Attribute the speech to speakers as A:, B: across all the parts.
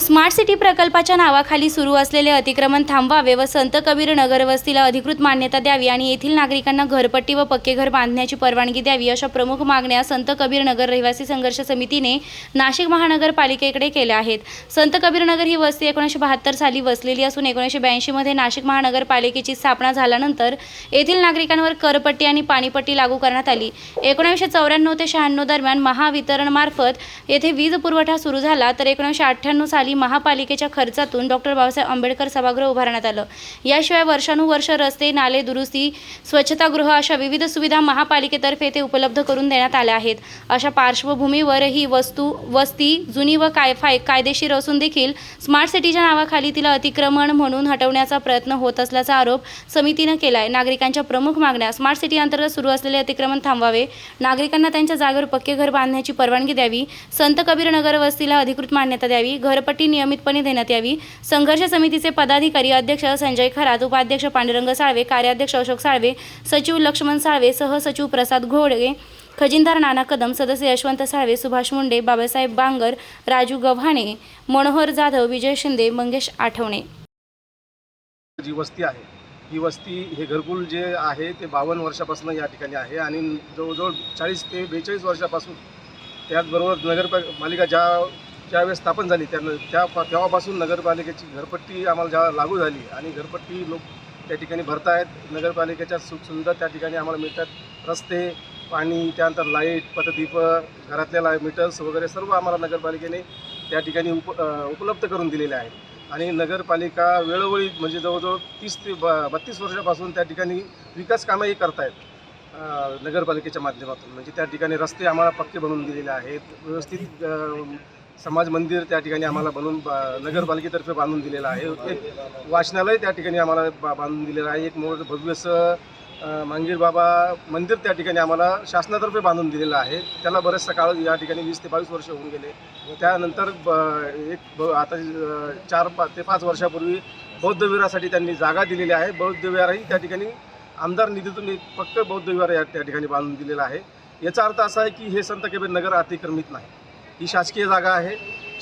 A: Smart city प्रकल्पाच्या नावाखाली सुरू असलेले अतिक्रमण थांबवावे व संत कबीर नगरवस्तीला अधिकृत मान्यता द्यावी आणि येथील नागरिकांना घरपट्टी व पक्के घर बांधण्याची परवानगी द्यावी अशा प्रमुख मागण्या संत कबीर नगर रहिवासी संघर्ष समितीने नाशिक महानगरपालिकेकडे केल्या आहेत. संत कबीर नगर ही वस्ती एकोणीसशे बहात्तर साली वसलेली असून एकोणीसशे ब्याऐंशीमध्ये नाशिक महानगरपालिकेची स्थापना झाल्यानंतर येथील नागरिकांवर करपट्टी आणि पाणीपट्टी लागू करण्यात आली. एकोणीसशे चौऱ्याण्णव ते शहाण्णव दरम्यान महावितरणमार्फत येथे वीज पुरवठा सुरू झाला. तर एकोणीसशे अठ्ठ्याण्णव साली महापालिकेच्या खर्चातून डॉक्टर बाबासाहेब आंबेडकर सभागृह उभारण्यात आलं. याशिवाय वर्षानुवर्ष रस्ते नाले दुरुस्ती स्वच्छतागृह अशा विविध सुविधा महापालिकेतर्फे येथे उपलब्ध करून देण्यात आल्या आहेत. अशा पार्श्वभूमीवर ही वस्तू वस्ती जुनी व काय फाय कायदेशीर असून देखील स्मार्ट सिटीच्या नावाखाली तिला अतिक्रमण म्हणून हटवण्याचा प्रयत्न होत असल्याचा आरोप समितीनं केला आहे नागरिकांच्या प्रमुख मागण्या स्मार्ट सिटी अंतर्गत सुरू असलेले अतिक्रमण थांबवावे नागरिकांना त्यांच्या जागेवर पक्के घर बांधण्याची परवानगी द्यावी संत कबीर नगर वस्तीला अधिकृत मान्यता द्यावी घरपट्टी अटी नियमितपणे देण्यात यावी. संघर्ष समितीचे पदाधिकारी अध्यक्ष संजय खरात उपाध्यक्ष पांडुरंग साळवे कार्याध्यक्ष अशोक साळवे सचिव लक्ष्मण साळवे सहसचिव प्रसाद घोडगे खजिनदार नाना कदम सदस्य यशवंत साळवे सुभाष मुंडे बाबासाहेब बांगर राजू गव्हाणे मनोहर जाधव विजय शिंदे मंगेश आठवणे.
B: जी वस्ती आहे ही वस्ती हे घरकुल जे आहे ते बावन्न वर्षापासून या ठिकाणी आहे आणि जवळजवळ चाळीस ते बेचाळीस वर्षापासून त्याचबरोबर नगरपालिका ज्या ज्यावेळेस स्थापन झाली त्या त्या तेव्हापासून नगरपालिकेची घरपट्टी आम्हाला ज्या लागू झाली आणि घरपट्टी लोक त्या ठिकाणी भरतायत. नगरपालिकेच्या सुखसुविधा त्या ठिकाणी आम्हाला मिळतात रस्ते पाणी त्यानंतर लाइट पतदीप घरातल्या ला मीटर्स वगैरे सर्व आम्हाला नगरपालिकेने त्या ठिकाणी उप उपलब्ध करून दिलेले आहेत. आणि नगरपालिका वेळोवेळी म्हणजे जवळजवळ तीस ते ब बत्तीस वर्षापासून त्या ठिकाणी विकास कामंही करतायत नगरपालिकेच्या माध्यमातून. म्हणजे त्या ठिकाणी रस्ते आम्हाला पक्के बनवून दिलेले आहेत. व्यवस्थित समाज मंदिर त्या ठिकाणी आम्हाला बनवून नगरपालिकेतर्फे बांधून दिलेलं आहे. एक वाचनालय त्या ठिकाणी आम्हाला बा बांधून दिलेलं आहे. एक मोठं भव्यसं मांगीर बाबा मंदिर त्या ठिकाणी आम्हाला शासनातर्फे बांधून दिलेलं आहे. त्याला बरेचसा काळ या ठिकाणी वीस ते बावीस वर्ष होऊन गेले. त्यानंतर ब एक ब आता चार पा ते पाच वर्षापूर्वी बौद्धविहारासाठी त्यांनी जागा दिलेली आहे. बौद्धविहारही त्या ठिकाणी आमदार निधीतून एक पक्क बौद्ध या त्या ठिकाणी बांधून दिलेला आहे. याचा अर्थ असा आहे की हे संत कबीर नगर अतिक्रमित नाही. ही शासकीय जागा आहे.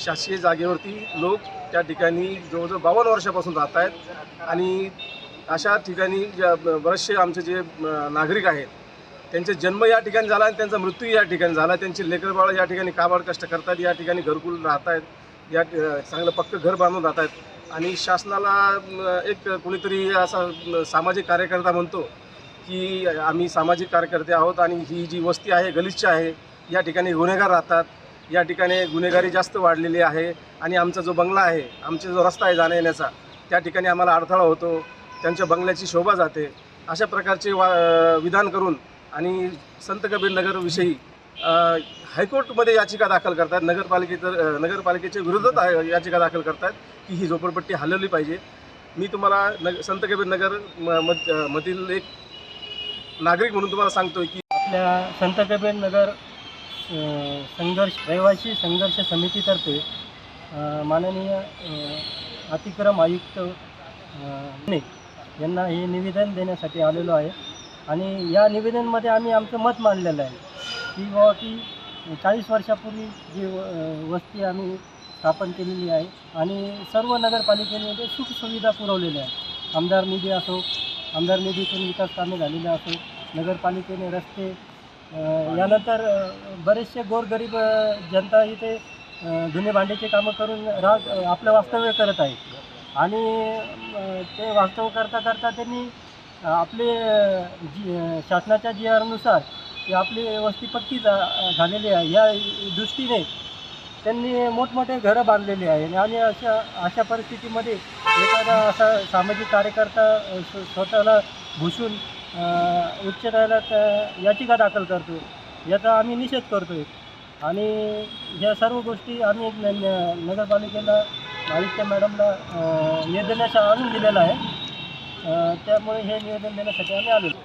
B: शासकीय जागेवरती लोक त्या ठिकाणी जवळजवळ बावन्न वर्षापासून राहत आहेत. आणि अशा ठिकाणी ज्या बरेचसे आमचे जे नागरिक आहेत त्यांचे जन्म या ठिकाणी झाला आणि त्यांचा मृत्यू या ठिकाणी झाला. त्यांची लेकरबाळं या ठिकाणी काबाड कष्ट करतात या ठिकाणी घरकुल राहत आहेत या चांगलं पक्क घर बांधून राहत आहेत. आणि शासनाला एक कोणीतरी असा सामाजिक कार्यकर्ता म्हणतो की आम्ही सामाजिक कार्यकर्ते आहोत आणि ही जी वस्ती आहे गलिच्छ आहे या ठिकाणी गुन्हेगार राहतात. या ठिकाणी गुन्हेगारी जास्त वाढलेली आहे आणि आमचा जो बंगला आहे आमचा जो रस्ता आहे जाण्या येण्याचा त्या ठिकाणी आम्हाला अडथळा होतो त्यांच्या बंगल्याची शोभा जाते. अशा प्रकारचे वा विधान करून आणि संत कबीर नगरविषयी हायकोर्टमध्ये याचिका दाखल करतात. नगरपालिकेतर नगरपालिकेच्या विरोधात याचिका दाखल करतात की ही झोपडपट्टी हलवली पाहिजे. मी तुम्हाला नग संत कबीर नगर म- मधील एक नागरिक म्हणून तुम्हाला सांगतोय की
C: आपल्या संत कबीर नगर संघर्ष रहिवासी संघर्ष समितीतर्फे माननीय अतिक्रम आयुक्त ने यांना हे निवेदन देण्यासाठी आलेलो आहे. आणि या निवेदनमध्ये आम्ही आमचं मत मांडलेलं आहे की बाबा की चाळीस वर्षापूर्वी जी व- वस्ती आम्ही स्थापन केलेली आहे आणि सर्व नगरपालिकेने ते सुखसुविधा पुरवलेल्या आहेत. आमदार निधी असो आमदार निधीतून विकास कामे झालेले असो नगरपालिकेने रस्ते यानंतर बरेचसे गोरगरीब जनता इथे अ, धुणे भांड्याचे कामं करून राग आपलं वास्तव्य करत आहे आणि ते वास्तव करता करता त्यांनी आपले जी शासनाच्या जी आरनुसार आपली वस्ती पक्की झालेली आहे. या दृष्टीने त्यांनी मोठमोठे घरं बांधलेली आहे आणि अशा अशा परिस्थितीमध्ये एखादा असा सामाजिक कार्यकर्ता स्व- स्वतःला घुसून उच्च न्यायालयात अ, याचिका दाखल करतो. याचा आम्ही निषेध करतो आहे आणि ह्या सर्व गोष्टी आम्ही न- न- नगरपालिकेला आयुक्त मॅडमला अ, निवेदनास आणून दिलेलं आहे. अ, त्यामुळे हे निवेदन देण्यासाठी आम्ही आलेलो.